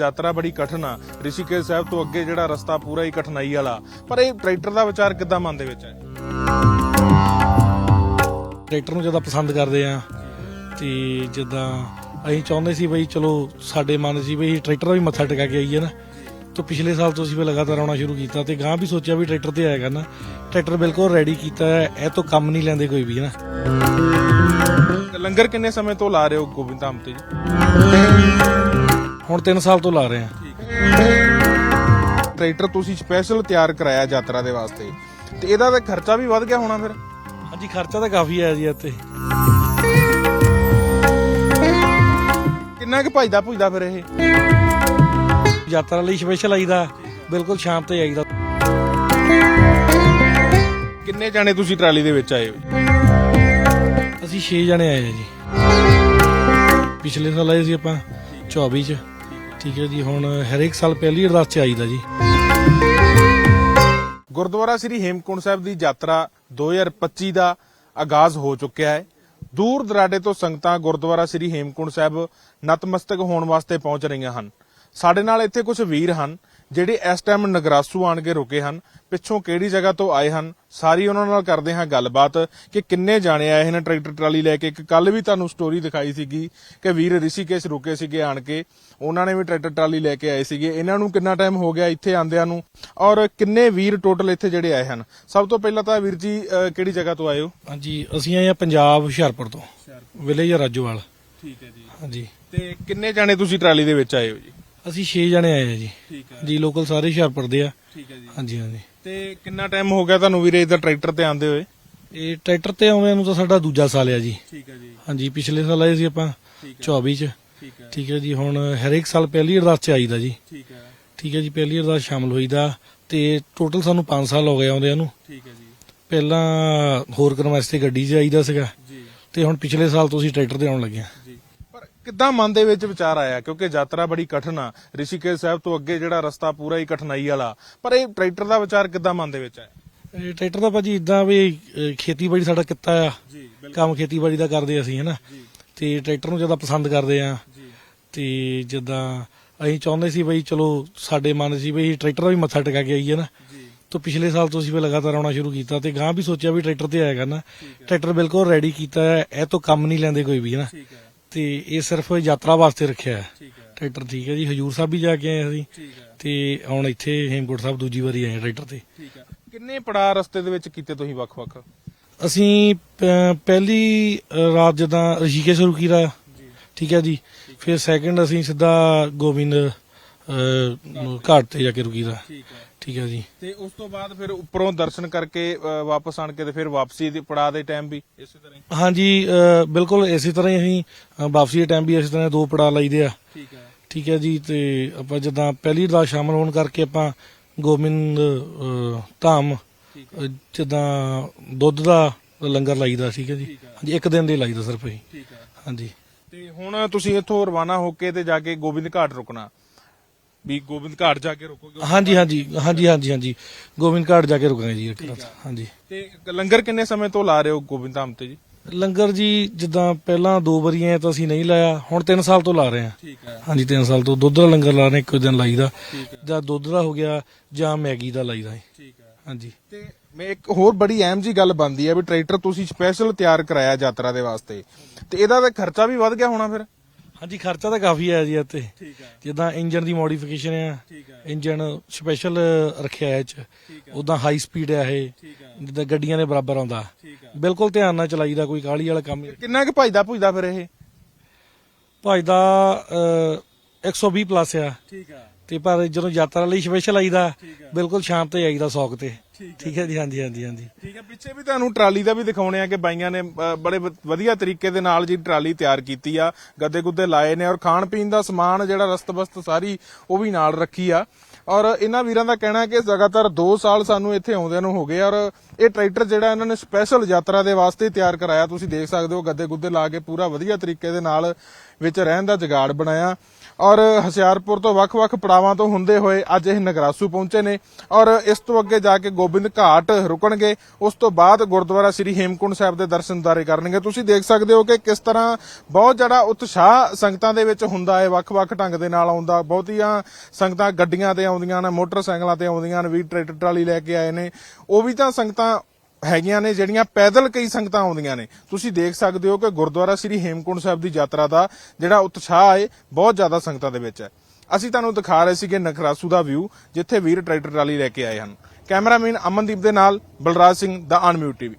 ਯਾਤਰਾ ਬੜੀ ਕਠਿਨ ਆ। ਰਿਸ਼ੀਕੇਸ਼ ਸਾਹਿਬ ਤੋਂ ਅੱਗੇ ਜਿਹੜਾ ਰਸਤਾ ਪੂਰਾ ਹੀ ਕਠਿਨਾਈ ਵਾਲਾ। ਪਰ ਇਹ ਟਰੈਕਟਰ ਦਾ ਵਿਚਾਰ ਕਿੱਦਾਂ ਮਨ ਦੇ ਵਿੱਚ ਹੈ? ਟਰੈਕਟਰ ਨੂੰ ਜ਼ਿਆਦਾ ਪਸੰਦ ਕਰਦੇ ਆ ਤੇ ਜਿੱਦਾਂ ਅਸੀਂ ਚਾਹੁੰਦੇ ਸੀ ਬਈ ਚਲੋ ਸਾਡੇ ਮਨ ਸੀ ਬਈ ਟਰੈਕਟਰ ਵੀ ਮੱਥਾ ਟਿਕਾ ਕੇ ਆਈਏ ਨਾ। ਤੋਂ ਪਿਛਲੇ ਸਾਲ ਤੋਂ ਅਸੀਂ ਵੀ ਲਗਾਤਾਰ ਆਉਣਾ ਸ਼ੁਰੂ ਕੀਤਾ ਤੇ ਗਾਂ ਵੀ ਸੋਚਿਆ ਵੀ ਟਰੈਕਟਰ ਤੇ ਆਏਗਾ ਨਾ। ਟਰੈਕਟਰ ਬਿਲਕੁਲ ਰੈਡੀ ਕੀਤਾ ਹੈ ਇਹ ਤੋਂ ਕੰਮ ਨਹੀਂ ਲੈਂਦੇ ਕੋਈ ਵੀ ਨਾ। ਲੰਗਰ ਕਿੰਨੇ ਸਮੇਂ ਤੋਂ ਲਾ ਰਹੇ ਹੋ ਗੋਬਿੰਦ ਧਾਮ ਤੇ ਜੀ? ਹੁਣ 3 ਸਾਲ ਤੋਂ ਲਾ ਰਹੇ ਆ ਟਰੈਕਟਰ ਤੁਸੀਂ ਸਪੈਸ਼ਲ ਤਿਆਰ ਕਰਾਇਆ ਯਾਤਰਾ ਦੇ ਵਾਸਤੇ। ਤੇ ਇਹਦਾ ਤਾਂ ਖਰਚਾ ਵੀ ਵੱਧ ਗਿਆ ਹੋਣਾ ਫਿਰ। ਹਾਂਜੀ ਖਰਚਾ ਤਾਂ ਕਾਫੀ ਆਇਆ ਜੀ ਇੱਥੇ ਕਿੰਨਾ ਕੁ ਭਜਦਾ ਭੁਜਦਾ ਫਿਰ ਇਹ? ਯਾਤਰਾ ਲਈ ਸਪੈਸ਼ਲ ਆਈਦਾ ਬਿਲਕੁਲ ਸ਼ਾਮ ਤੇ ਆਈਦਾ। ਕਿੰਨੇ ਜਾਣੇ ਤੁਸੀਂ ਟਰਾਲੀ ਦੇ ਵਿੱਚ ਆਏ ਹੋ? ਅਸੀਂ 6 ਜਣੇ ਆਏ ਆ ਜੀ। ਪਿਛਲੇ ਸਾਲ ਆਏ ਸੀ ਆਪਾਂ 24 ਚ। ਠੀਕ ਹੈ ਜੀ, ਹੁਣ ਹਰੇਕ ਸਾਲ ਪਹਿਲੀ ਅਰਦਾਸ ਚ ਆਈਦਾ ਜੀ। ਗੁਰਦੁਆਰਾ ਸ੍ਰੀ ਹੇਮਕੁੰਟ ਸਾਹਿਬ ਦੀ ਯਾਤਰਾ 2025 ਦਾ ਆਗਾਜ਼ ਹੋ ਚੁੱਕਿਆ ਹੈ। ਦੂਰ ਦਰਾਡੇ ਤੋਂ ਸੰਗਤਾਂ ਗੁਰਦੁਆਰਾ ਸ੍ਰੀ ਹੇਮਕੁੰਟ ਸਾਹਿਬ ਨਤਮਸਤਕ ਹੋਣ ਵਾਸਤੇ ਪਹੁੰਚ ਰਹੀਆਂ ਹਨ। ਸਾਡੇ ਨਾਲ ਇੱਥੇ ਕੁਝ ਵੀਰ ਹਨ। ਜਿਹੜੇ ਇਸ ਟਾਈਮ ਨਗਰਾਸੂ ਆਣ ਕੇ ਰੁਕੇ ਹਨ ਪਿੱਛੋਂ ਕਿਹੜੀ ਜਗ੍ਹਾ ਤੋਂ ਆਏ ਹਨ ਸਾਰੀ ਉਹਨਾਂ ਨਾਲ ਕਰਦੇ ਹਾਂ ਗੱਲਬਾਤ ਕਿ ਕਿੰਨੇ ਜਾਣੇ ਆਏ ਹਨ ਟਰੈਕਟਰ ਟਰਾਲੀ ਲੈ ਕੇ। ਇੱਕ ਕੱਲ ਵੀ ਤੁਹਾਨੂੰ ਸਟੋਰੀ ਦਿਖਾਈ ਸੀਗੀ ਕਿ ਵੀਰ ਰਿਸ਼ੀਕੇਸ਼ ਰੁਕੇ ਸੀਗੇ ਆਣ ਕੇ। ਉਹਨਾਂ ਨੇ ਵੀ ਟਰੈਕਟਰ ਟਰਾਲੀ ਲੈ ਕੇ ਆਏ ਸੀਗੇ। ਇਹਨਾਂ ਨੂੰ ਕਿੰਨਾ ਟਾਈਮ ਹੋ ਗਿਆ ਇੱਥੇ ਆਂਦਿਆਂ ਨੂੰ? ਔਰ ਕਿੰਨੇ ਵੀਰ ਟੋਟਲ ਇੱਥੇ ਜਿਹੜੇ ਆਏ ਹਨ? ਸਭ ਤੋਂ ਪਹਿਲਾਂ ਤਾਂ ਵੀਰ ਜੀ ਕਿਹੜੀ ਜਗ੍ਹਾ ਤੋਂ ਆਏ ਹੋ? ਹਾਂਜੀ ਅਸੀਂ ਆਏ ਆ ਪੰਜਾਬ ਹੁਸ਼ਿਆਰਪੁਰ ਤੋਂ। ਵਿਲੇਜ ਰਾਜੋਵਾਲ। ਠੀਕ ਹੈ ਜੀ। ਹਾਂਜੀ। ਤੇ ਕਿੰਨੇ ਜਾਣੇ ਤੁਸੀਂ ਟਰਾਲੀ ਦੇ ਵਿੱਚ ਆਏ ਹੋ ਜੀ? ਅਸੀਂ 6 ਜਣੇ ਆਏ ਆ ਜੀ। ਠੀਕ ਹੈ ਜੀ। ਲੋਕਲ ਸਾਰੇ ਹੁਸ਼ਿਆਰਪੁਰ ਦੇ ਆ। ਠੀਕ ਹੈ ਜੀ। ਹਾਂਜੀ ਹਾਂਜੀ। ਤੇ ਕਿੰਨਾ ਟਾਈਮ ਹੋ ਗਿਆ ਤੁਹਾਨੂੰ ਵੀਰੇ ਇਧਰ ਟਰੈਕਟਰ ਤੇ ਆਂਦੇ ਹੋਏ? ਇਹ ਟਰੈਕਟਰ ਤੇ ਆਉਂਦਿਆਂ ਨੂੰ ਤਾਂ ਸਾਡਾ ਦੂਜਾ ਸਾਲ ਆ ਜੀ। ਠੀਕ ਹੈ ਜੀ। ਹਾਂਜੀ ਪਿਛਲੇ ਸਾਲ ਆਏ ਸੀ ਆਪਾਂ 24 ਚ। ਠੀਕ ਹੈ ਠੀਕ ਹੈ ਜੀ ਹੁਣ ਹਰੇਕ ਸਾਲ ਪਹਿਲੀ ਅਰਦਾਸ ਚ ਆਈਦਾ ਜੀ। ਠੀਕ ਹੈ ਠੀਕ ਹੈ ਜੀ ਪਹਿਲੀ ਅਰਦਾਸ ਸ਼ਾਮਲ ਹੋਈਦਾ ਤੇ ਟੋਟਲ ਸਾਨੂੰ 5 ਸਾਲ ਹੋ ਗਏ ਆਉਂਦਿਆਂ ਨੂੰ। ਠੀਕ ਹੈ ਜੀ। ਪਹਿਲਾਂ ਹੋਰ ਕਰਨ ਵਾਸਤੇ ਗੱਡੀ 'ਚ ਆਈਦਾ ਸੀਗਾ। ਜੀ। ਤੇ ਹੁਣ ਪਿਛਲੇ ਸਾਲ ਤੋਂ ਅਸੀਂ ਟਰੈਕਟਰ ਤੇ ਆਉਣ ਲੱਗੇ ਹਾਂ ਜੀ। ਕਿੱਦਾਂ ਮਨ ਦੇ ਵਿੱਚ ਵਿਚਾਰ ਆਇਆ? ਕਿਉਂਕਿ ਯਾਤਰਾ ਬੜੀ ਕਠਿਨ ਆ। ਰਿਸ਼ੀਕੇਸ਼ ਸਾਹਿਬ ਤੋਂ ਅੱਗੇ ਜਿਹੜਾ ਰਸਤਾ ਪੂਰਾ ਹੀ ਕਠਿਨਾਈ ਵਾਲਾ। ਪਰ ਇਹ ਟਰੈਕਟਰ ਦਾ ਵਿਚਾਰ ਕਿੱਦਾਂ ਮਨ ਦੇ ਵਿੱਚ ਆਇਆ? ਇਹ ਟਰੈਕਟਰ ਦਾ ਭਾਜੀ ਇਦਾਂ ਵੀ ਅਹ, ਖੇਤੀਬਾੜੀ ਸਾਡਾ ਕਿੱਤਾ ਆ। ਕੰਮ ਖੇਤੀਬਾੜੀ ਦਾ ਕਰਦੇ ਅਸੀਂ ਹਨਾ ਤੇ ਟਰੈਕਟਰ ਨੂੰ ਜ਼ਿਆਦਾ ਪਸੰਦ ਕਰਦੇ ਆ ਤੇ ਜਿੱਦਾਂ ਅਸੀਂ ਚਾਹੁੰਦੇ ਸੀ ਬਈ ਚਲੋ ਸਾਡੇ ਮਨ ਸੀ ਬਈ ਟਰੈਕਟਰ ਦਾ ਵੀ ਮੱਥਾ ਟਿਕਾ ਕੇ ਆਈਏ ਨਾ? ਤੋਂ ਪਿਛਲੇ ਸਾਲ ਤੋਂ ਅਸੀਂ ਵੀ ਲਗਾਤਾਰ ਆਉਣਾ ਸ਼ੁਰੂ ਕੀਤਾ ਤੇ ਗਾਂ ਵੀ ਸੋਚਿਆ ਵੀ ਟਰੈਕਟਰ ਤੇ ਆਏਗਾ ਨਾ ਟਰੈਕਟਰ ਬਿਲਕੁਲ ਰੈਡੀ ਕੀਤਾ ਹੈ ਇਹ ਤੋਂ ਕੰਮ ਨਹੀਂ ਲੈਂਦੇ ਕੋਈ ਵੀ ਨਾ? ਠੀਕ ਹੈ। ਤੇ ਇਹ ਸਿਰਫ ਯਾਤਰਾ ਵਾਸਤੇ ਰੱਖਿਆ ਹੈ। ਟਰੈਕਟਰ ਠੀਕ ਹੈ ਜੀ ਹਜੂਰ ਸਾਹਿਬ ਵੀ ਜਾ ਕੇ ਆਏ ਅਸੀਂ। ਤੇ ਹੁਣ ਇੱਥੇ ਹੇਮਕੋਟ ਸਾਹਿਬ ਦੂਜੀ ਵਾਰੀ ਆਏ ਟਰੈਕਟਰ ਤੇ। ਕਿੰਨੇ ਪੜਾਅ ਰਸਤੇ ਦੇ ਵਿੱਚ ਕੀਤੇ ਤੁਸੀਂ ਵੱਖ-ਵੱਖ? ਅਸੀਂ ਪਹਿਲੀ ਰਾਤ ਜਦਾਂ ਰਿਸ਼ੀਕੇਸ਼ ਦਾ ਜੀ। ਠੀਕ ਹੈ ਜੀ। ਫਿਰ ਸੈਕਿੰਡ ਅਸੀਂ ਸਿੱਧਾ ਗੋਬਿੰਦ ਘਾਟ ਤੇ ਜਾ ਕੇ ਰੁਕੀ ਦਾ। ਠੀਕ ਹੈ। ਠੀਕ ਹੈ ਜੀ। ਤੇ ਉਸ ਤੋਂ ਬਾਅਦ ਫਿਰ ਉੱਪਰੋਂ ਦਰਸ਼ਨ ਕਰਕੇ ਅ, ਵਾਪਸ ਆਣ ਕੇ ਤੇ ਫਿਰ ਵਾਪਸੀ ਦੇ ਪੜਾਅ ਦੇ ਟਾਈਮ ਵੀ? ਇਸੇ ਤਰ੍ਹਾਂ ਹੀ। ਹਾਂਜੀ ਅ, ਬਿਲਕੁਲ ਇਸੇ ਤਰ੍ਹਾਂ ਹੀ ਅਸੀਂ ਅ, ਵਾਪਸੀ ਦੇ ਟਾਈਮ ਵੀ ਇਸੇ ਤਰ੍ਹਾਂ ਦੋ ਪੜਾ ਲਈਦੇ ਆ। ਠੀਕ ਹੈ। ਠੀਕ ਹੈ ਜੀ ਤੇ ਆਪਾਂ ਜਦਾਂ ਪਹਿਲੀ ਰਾਤ ਸ਼ਾਮਲ ਹੋਣ ਕਰਕੇ ਆਪਾਂ ਗੋਬਿੰਦ ਅ, ਧਾਮ ਠੀਕ ਅ, ਜਿੱਦਾਂ ਦੁੱਧ ਦਾ ਲੰਗਰ ਲਾਈਦਾ ਠੀਕ ਹੈ ਜੀ। ਠੀਕ ਹੈ। ਹਾਂਜੀ ਇੱਕ ਦਿਨ ਦੇ ਲਾਈਦਾ ਸਿਰਫ ਅਸੀਂ। ਠੀਕ ਹੈ। ਹਾਂਜੀ। ਤੇ ਹੁਣ ਤੁਸੀਂ ਇੱਥੋਂ ਰਵਾਨਾ ਹੋ ਕੇ ਤੇ ਜਾ ਕੇ ਗੋਬਿੰਦ ਘਾਟ ਰੁਕਣਾ। ਵੀ ਗੋਬਿੰਦ ਘਾਟ ਜਾ ਕੇ ਰੁਕੋਗੇ? ਹਾਂਜੀ ਹਾਂਜੀ ਹਾਂਜੀ ਹਾਂਜੀ ਹਾਂਜੀ। ਗੋਬਿੰਦ ਘਾਟ ਜਾ ਕੇ ਰੁਕਾਂਗੇ ਜੀ ਇੱਕ ਰਾਤ। ਹਾਂਜੀ। ਤੇ ਲੰਗਰ ਕਿੰਨੇ ਸਮੇਂ ਤੋਂ ਲਾ ਰਹੇ ਹੋ ਗੋਬਿੰਦ ਧਾਮ ਤੇ ਜੀ? ਲੰਗਰ ਜੀ ਜਿੱਦਾਂ ਪਹਿਲਾਂ ਦੋ ਵਾਰੀ ਆਏ ਤਾਂ ਅਸੀਂ ਨਹੀਂ ਲਾਇਆ ਹੁਣ 3 ਸਾਲ ਤੋਂ ਲਾ ਰਹੇ ਹਾਂ। ਠੀਕ ਹੈ ਹਾਂਜੀ 3 ਸਾਲ ਤੋਂ। ਦੁੱਧ ਦਾ ਲੰਗਰ ਲਾ ਰਹੇ ਇੱਕ ਦਿਨ ਲਾਈਦਾ। ਜਾਂ ਦੁੱਧ ਦਾ ਹੋ ਗਿਆ ਜਾਂ ਮੈਗੀ ਦਾ ਲਾਈਦਾ ਹੈ ਠੀਕ ਹੈ ਹਾਂਜੀ। ਤੇ ਮੈਂ ਇੱਕ ਹੋਰ ਬੜੀ ਅਹਿਮ ਜੀ ਗੱਲ ਬਣਦੀ ਹੈ ਵੀ ਟਰੈਕਟਰ ਤੁਸੀਂ ਸਪੈਸ਼ਲ ਤਿਆਰ ਕਰਾਇਆ ਯਾਤਰਾ ਦੇ ਵਾਸਤੇ। ਤੇ ਇਹਦਾ ਤਾਂ ਖਰਚਾ ਵੀ ਵੱਧ ਗਿਆ ਹੋਣਾ ਫਿਰ। ਹਾਂਜੀ ਖਰਚਾ ਤਾਂ ਕਾਫੀ ਆਇਆ ਜੀ ਇੱਥੇ ਠੀਕ ਹੈ ਜਿੱਦਾਂ ਇੰਜਨ ਦੀ ਮੋਡੀਫਿਕੇਸ਼ਨ ਆ ਠੀਕ ਇੰਜਨ ਸਪੈਸ਼ਲ ਰੱਖਿਆ ਹੈ ਚ। ਉਦਾਂ ਹਾਈ ਸਪੀਡ ਆ ਇਹ। ਠੀਕ ਜਿੱਦਾਂ ਗੱਡੀਆਂ ਦੇ ਬਰਾਬਰ ਆਉਂਦਾ। ਠੀਕ ਬਿਲਕੁਲ ਧਿਆਨ ਨਾਲ ਚਲਾਈਦਾ ਕੋਈ ਕਾਹਲੀ ਵਾਲਾ ਕੰਮ ਨਹੀਂ। ਕਿੰਨਾ ਕੁ ਭਜਦਾ ਭੁਜਦਾ ਫਿਰ ਇਹ? ਭਜਦਾ ਅਹ, 120 ਪਲੱਸ ਆ। ਠੀਕ ਤੇ ਪਰ ਜਦੋਂ ਯਾਤਰਾ ਲਈ ਸਪੈਸ਼ਲ ਆਈਦਾ। ਬਿਲਕੁਲ ਸ਼ਾਮ ਤੇ ਆਈਦਾ ਸੌਕ ਤੇ। ਠੀਕ ਠੀਕ ਹੈ ਜੀ ਹਾਂਜੀ ਹਾਂਜੀ ਹਾਂਜੀ। ਠੀਕ ਹੈ ਪਿੱਛੇ ਵੀ ਤੁਹਾਨੂੰ ਟਰਾਲੀ ਦਾ ਵੀ ਦਿਖਾਉਣੇ ਆ ਕਿ ਬਾਈਆਂ ਨੇ ਅ, ਬੜੇ ਵ- ਵਧੀਆ ਤਰੀਕੇ ਦੇ ਨਾਲ ਜੀ ਟਰਾਲੀ ਤਿਆਰ ਕੀਤੀ ਆ ਗੱਦੇ ਗੁੱਦੇ ਲਾਏ ਨੇ ਔਰ ਖਾਣ ਪੀਣ ਦਾ ਸਮਾਨ ਜਿਹੜਾ ਰਸਤ-ਬਸਤ ਸਾਰੀ ਉਹ ਵੀ ਨਾਲ ਰੱਖੀ ਆ। ਔਰ ਇਹਨਾਂ ਵੀਰਾਂ ਦਾ ਕਹਿਣਾ ਹੈ ਕਿ ਲਗਾਤਾਰ 2 ਸਾਲ ਸਾਨੂੰ ਇੱਥੇ ਆਉਂਦਿਆਂ ਨੂੰ ਹੋ ਗਏ ਔਰ ਇਹ ਟਰੈਕਟਰ ਜਿਹੜਾ ਇਹਨਾਂ ਨੇ ਸਪੈਸ਼ਲ ਯਾਤਰਾ ਦੇ ਵਾਸਤੇ ਤਿਆਰ ਕਰਾਇਆ ਤੁਸੀਂ ਦੇਖ ਸਕਦੇ ਹੋ ਗੱਦੇ ਗੁੱਦੇ ਲਾ ਕੇ ਪੂਰਾ ਵਧੀਆ ਤਰੀਕੇ ਦੇ ਨਾਲ ਵਿੱਚ ਰਹਿਣ ਦਾ ਜਗਾੜ ਬਣਾਇਆ ਔਰ ਹਸਿਆਰਪੁਰ ਤੋਂ ਵੱਖ-ਵੱਖ ਪੜਾਵਾਂ ਤੋਂ ਹੁੰਦੇ ਹੋਏ ਅੱਜ ਇਹ ਨਗਰਾਸੂ ਪਹੁੰਚੇ ਨੇ ਔਰ ਇਸ ਤੋਂ ਅੱਗੇ ਜਾ ਕੇ ਗੋਬਿੰਦ ਘਾਟ ਰੁਕਣਗੇ, ਉਸ ਤੋਂ ਬਾਅਦ ਗੁਰਦੁਆਰਾ ਸ੍ਰੀ ਹੇਮਕੁੰਡ ਸਾਹਿਬ ਦੇ ਦਰਸ਼ਨ ਦਾਰੇ ਕਰਨਗੇ। ਤੁਸੀਂ ਦੇਖ ਸਕਦੇ ਹੋ ਕਿ ਕਿਸ ਤਰ੍ਹਾਂ ਬਹੁਤ ਜਿਹੜਾ ਉਤਸ਼ਾਹ ਸੰਗਤਾਂ ਦੇ ਵਿੱਚ ਹੁੰਦਾ ਹੈ ਵੱਖ-ਵੱਖ ਢੰਗ ਦੇ ਨਾਲ ਆਉਂਦਾ। ਬਹੁਤੀਆਂ ਸੰਗਤਾਂ ਗੱਡੀਆਂ ਤੇ ਆਉਂਦੀਆਂ ਨੇ ਮੋਟਰਸਾਈਕਲਾਂ ਤੇ ਆਉਂਦੀਆਂ ਨੇ ਵੀ ਟਰੈਕਟਰ ਟਰਾਲੀ ਲੈ ਕੇ ਆਏ ਨੇ। ਉਹ ਵੀ ਤਾਂ ਸੰਗਤਾਂ ਹੈਗੀਆਂ ਨੇ, ਜਿਹੜੀਆਂ ਪੈਦਲ ਕਈ ਸੰਗਤਾਂ ਆਉਂਦੀਆਂ ਨੇ। ਤੁਸੀਂ ਦੇਖ ਸਕਦੇ ਹੋ ਕਿ ਗੁਰਦੁਆਰਾ ਸ੍ਰੀ ਹੇਮਕੁੰਟ ਸਾਹਿਬ ਦੀ ਯਾਤਰਾ ਦਾ ਜਿਹੜਾ ਉਤਸ਼ਾਹ ਹੈ, ਬਹੁਤ ਜ਼ਿਆਦਾ ਸੰਗਤਾਂ ਦੇ ਵਿੱਚ ਹੈ। ਅਸੀਂ ਤੁਹਾਨੂੰ ਦਿਖਾ ਰਹੇ ਸੀਗੇ ਨਖਰਾਸੂ ਦਾ ਵਿਊ ਜਿੱਥੇ ਵੀਰ ਟਰੈਕਟਰ ਟਰਾਲੀ ਲੈ ਕੇ ਆਏ ਹਨ। ਕੈਮਰਾਮੈਨ ਅਮਨਦੀਪ ਦੇ ਨਾਲ ਬਲਰਾਜ ਸਿੰਘ ਦਾ ਅਨਮਿਊਟ ਟੀਵੀ।